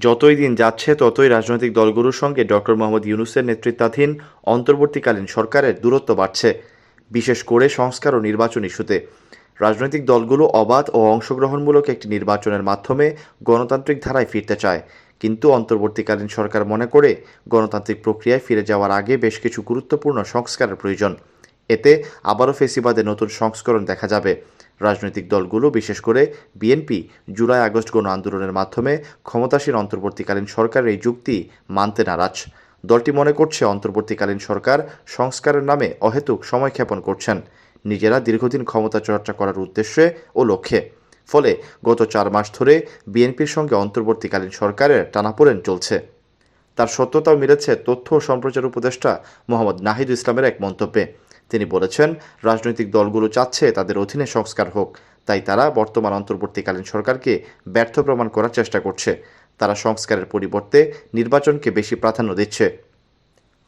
যতই দিন যাচ্ছে, ততই রাজনৈতিক দলগুলোর সঙ্গে ডক্টর মোহাম্মদ ইউনুসের নেতৃত্বাধীন অন্তর্বর্তীকালীন সরকারের দূরত্ব বাড়ছে, বিশেষ করে সংস্কার ও নির্বাচন ইস্যুতে। রাজনৈতিক দলগুলো অবাধ ও অংশগ্রহণমূলক একটি নির্বাচনের মাধ্যমে গণতান্ত্রিক ধারায় ফিরতে চায়। কিন্তু অন্তর্বর্তীকালীন সরকার মনে করে গণতান্ত্রিক প্রক্রিয়ায় ফিরে যাওয়ার আগে বেশ কিছু গুরুত্বপূর্ণ সংস্কারের প্রয়োজন। এতে আবারও ফেসিবাদে নতুন সংস্করণ দেখা যাবে। রাজনৈতিক দলগুলো, বিশেষ করে বিএনপি, জুলাই আগস্ট গণ আন্দোলনের মাধ্যমে ক্ষমতাসীন অন্তর্বর্তীকালীন সরকারের এই যুক্তি মানতে নারাজ। দলটি মনে করছে অন্তর্বর্তীকালীন সরকার সংস্কারের নামে অহেতুক সময় সময়ক্ষেপণ করছেন। নিজেরা দীর্ঘদিন ক্ষমতা চর্চা করার উদ্দেশ্যে ও লক্ষ্যে। ফলে গত চার মাস ধরে বিএনপির সঙ্গে অন্তর্বর্তীকালীন সরকারের টানাপোড়েন চলছে। তার সত্যতাও মিলেছে তথ্য ও সম্প্রচার উপদেষ্টা মোহাম্মদ নাহিদ ইসলামের এক মন্তব্যে। তিনি বলেছেন, রাজনৈতিক দলগুলো চাচ্ছে তাদের অধীনে সংস্কার হোক। তাই তারা বর্তমান অন্তর্বর্তীকালীন সরকারকে ব্যর্থ প্রমাণ করার চেষ্টা করছে। তারা সংস্কারের পরিবর্তে নির্বাচনকে বেশি প্রাধান্য দিচ্ছে।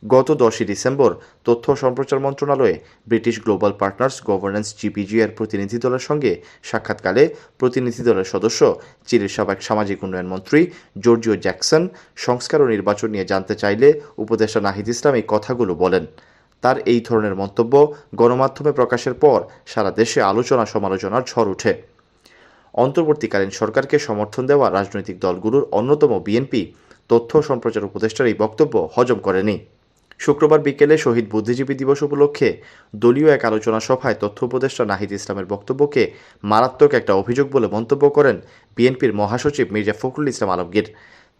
গত দশই ডিসেম্বর তথ্য সম্প্রচার মন্ত্রণালয়ে British global partners governance GPG এর প্রতিনিধি দলের সঙ্গে সাক্ষাৎকালে প্রতিনিধি দলের সদস্য, চিলির সাবেক সামাজিক উন্নয়ন মন্ত্রী জর্জিও জ্যাকসন সংস্কার ও নির্বাচন নিয়ে জানতে চাইলে উপদেষ্টা নাহিদ ইসলাম এই কথাগুলো বলেন। তার এই ধরনের মন্তব্য গণমাধ্যমে প্রকাশের পর সারা দেশে আলোচনা সমালোচনার ঝড় ওঠে। অন্তর্বর্তীকালীন সরকারকে সমর্থন দেওয়া রাজনৈতিক দলগুলোর অন্যতম বিএনপি তথ্য সম্প্রচার উপদেষ্টার এই বক্তব্য হজম করেনি। শুক্রবার বিকেলে শহীদ বুদ্ধিজীবী দিবস উপলক্ষে দলীয় এক আলোচনা সভায় তথ্য উপদেষ্টা নাহিদ ইসলামের বক্তব্যকে মারাত্মক একটা অভিযোগ বলে মন্তব্য করেন বিএনপির মহাসচিব মির্জা ফখরুল ইসলাম আলমগীর।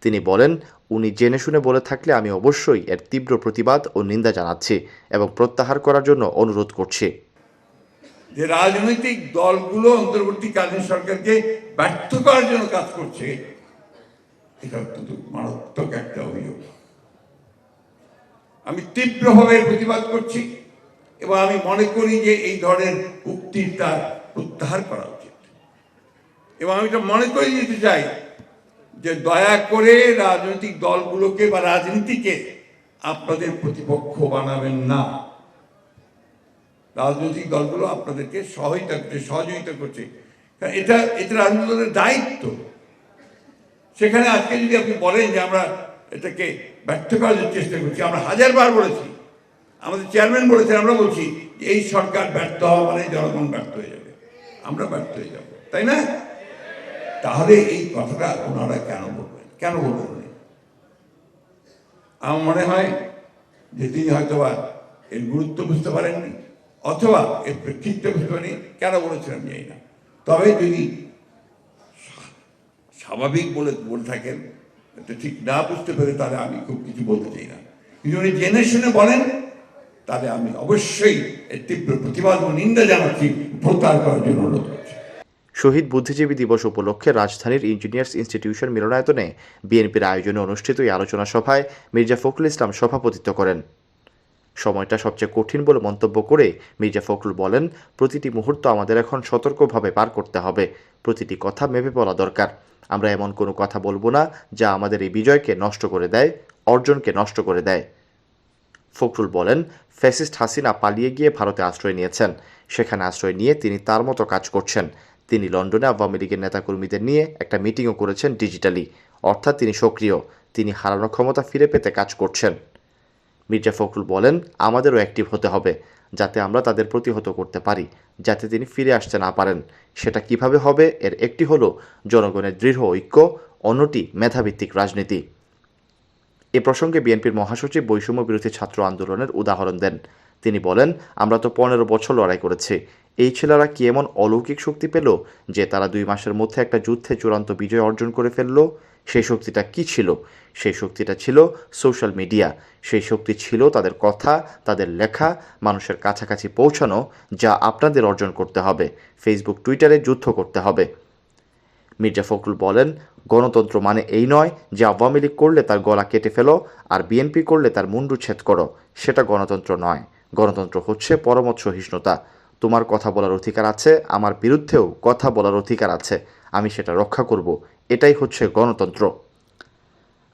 তিনি বলেন, উনি জেনে শুনে বলে থাকলে আমি অবশ্যই এর তীব্র প্রতিবাদ ও নিন্দা জানাচ্ছি এবং প্রত্যাহার করার জন্য অনুরোধ করছি। যে রাজনৈতিক দলগুলো অন্তর্বর্তীকালীন সরকারকে ব্যর্থ করার জন্য কাজ করছে, এটা মারাত্মক একটা অভিযোগ। আমি তীব্রভাবে প্রতিবাদ করছি এবং আমি মনে করি যে এই ধরনের উক্তির তার প্রত্যাহার করা উচিত। এবং আমি এটা মনে করে দিতে চাই যে দয়া করে রাজনৈতিক দলগুলোকে বা রাজনীতিকে আপনাদের প্রতিপক্ষ বানাবেন না। রাজনৈতিক দলগুলো আপনাদেরকে সহায়তা করছে, সহযোগিতা করছে। এটা এটা রাজনৈতিক দায়িত্ব। সেখানে আজকে যদি আপনি বলেন যে আমরা এটাকে ব্যর্থ করার চেষ্টা করছি, আমরা হাজারবার বলেছি, আমাদের চেয়ারম্যান বলেছেন, আমরা বলছি এই সরকার ব্যর্থ হওয়া মানে জনগণ ব্যর্থ হয়ে যাবে। আমরা ব্যর্থ হয়ে যাব, তাই না? তাহলে এই কথাটা ওনারা কেন বলবেন? কেন বলবেন? আমার মনে হয় যে তিনি হয়তোবা এর গুরুত্ব বুঝতে পারেননি, অথবা এর প্রেক্ষিতটা বুঝতে পারেনি কেন বলেছিলাম জানি না। তবে যদি স্বাভাবিক বলে বলে থাকেন এটা ঠিক না বুঝতে পেরে তাহলে আমি খুব কিছু বলতে চাই না। কিন্তু উনি জেনে শুনে বলেন, তাহলে আমি অবশ্যই এর তীব্র প্রতিবাদ ও নিন্দা জানাচ্ছি, প্রত্যাহার করার জন্য অনুরোধ শহীদ বুদ্ধিজীবী দিবস উপলক্ষে রাজধানীর ইঞ্জিনিয়ার্স ইনস্টিটিউশন মিলনায়তনে বিএনপির আয়োজনে অনুষ্ঠিত এই আলোচনা সভায় মির্জা ফখরুল ইসলাম সভাপতিত্ব করেন। সময়টা সবচেয়ে কঠিন বলে মন্তব্য করে মির্জা ফখরুল বলেন, প্রতিটি মুহূর্ত আমাদের এখন সতর্কভাবে পার করতে হবে। প্রতিটি কথা মেপে বলা দরকার। আমরা এমন কোনো কথা বলব না যা আমাদের এই বিজয়কে নষ্ট করে দেয়, অর্জনকে নষ্ট করে দেয়। ফখরুল বলেন, ফ্যাসিস্ট হাসিনা পালিয়ে গিয়ে ভারতে আশ্রয় নিয়েছেন। সেখানে আশ্রয় নিয়ে তিনি তার মতো কাজ করছেন। তিনি লন্ডনে আওয়ামী লীগের নেতাকর্মীদের নিয়ে একটা মিটিংও করেছেন ডিজিটালি অর্থাৎ তিনি সক্রিয়। তিনি হারানো ক্ষমতা ফিরে পেতে কাজ করছেন। মির্জা ফখরুল বলেন, আমাদেরও অ্যাক্টিভ হতে হবে, যাতে আমরা তাদের প্রতিহত করতে পারি, যাতে তিনি ফিরে আসতে না পারেন। সেটা কীভাবে হবে? এর একটি হলো, জনগণের দৃঢ় ঐক্য, অন্যটি মেধাভিত্তিক রাজনীতি। এ প্রসঙ্গে বিএনপির মহাসচিব বৈষম্য বিরোধী ছাত্র আন্দোলনের উদাহরণ দেন। তিনি বলেন, আমরা তো পনেরো বছর লড়াই করেছি। এই ছেলেরা কি এমন অলৌকিক শক্তি পেল যে তারা দুই মাসের মধ্যে একটা যুদ্ধে চূড়ান্ত বিজয় অর্জন করে ফেলল? সেই শক্তিটা কি ছিল? সেই শক্তিটা ছিল সোশ্যাল মিডিয়া সেই শক্তি ছিল তাদের কথা, তাদের লেখা, মানুষের কাছাকাছি পৌঁছানো, যা আপনাদের অর্জন করতে হবে। ফেসবুক টুইটারে যুদ্ধ করতে হবে। মির্জা ফখরুল বলেন, গণতন্ত্র মানে এই নয় যে আওয়ামী লীগ করলে তার গলা কেটে ফেলো আর বিএনপি করলে তার মুন্ডু ছেদ করো। সেটা গণতন্ত্র নয়। গণতন্ত্র হচ্ছে পরমত সহিষ্ণুতা তোমার কথা বলার অধিকার আছে, আমার বিরুদ্ধেও কথা বলার অধিকার আছে, আমি সেটা রক্ষা করব। এটাই হচ্ছে গণতন্ত্র।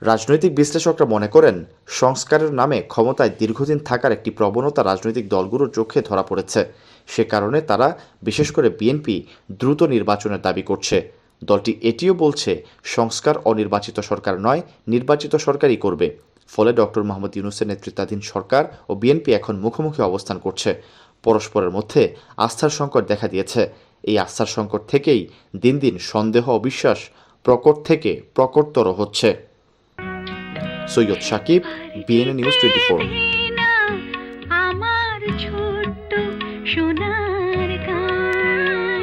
রাজনৈতিক বিশ্লেষকরা মনে করেন, সংস্কারের নামে ক্ষমতায় দীর্ঘদিন থাকার একটি প্রবণতা রাজনৈতিক দলগুলোর চোখে ধরা পড়েছে। সে কারণে তারা, বিশেষ করে বিএনপি, দ্রুত নির্বাচনের দাবি করছে। দলটি এটিও বলছে, সংস্কার অনির্বাচিত সরকার নয়, নির্বাচিত সরকারই করবে। ফলে ডক্টর মোহাম্মদ ইউনুসের নেতৃত্বাধীন সরকার ও বিএনপি এখন মুখোমুখি অবস্থান করছে। পরস্পরের মধ্যে আস্থার সংকট দেখা দিয়েছে। এই আস্থার সংকট থেকেই দিন দিন সন্দেহ অবিশ্বাস প্রকট থেকে প্রকটতর হচ্ছে। Syed Sakib BNA news twenty four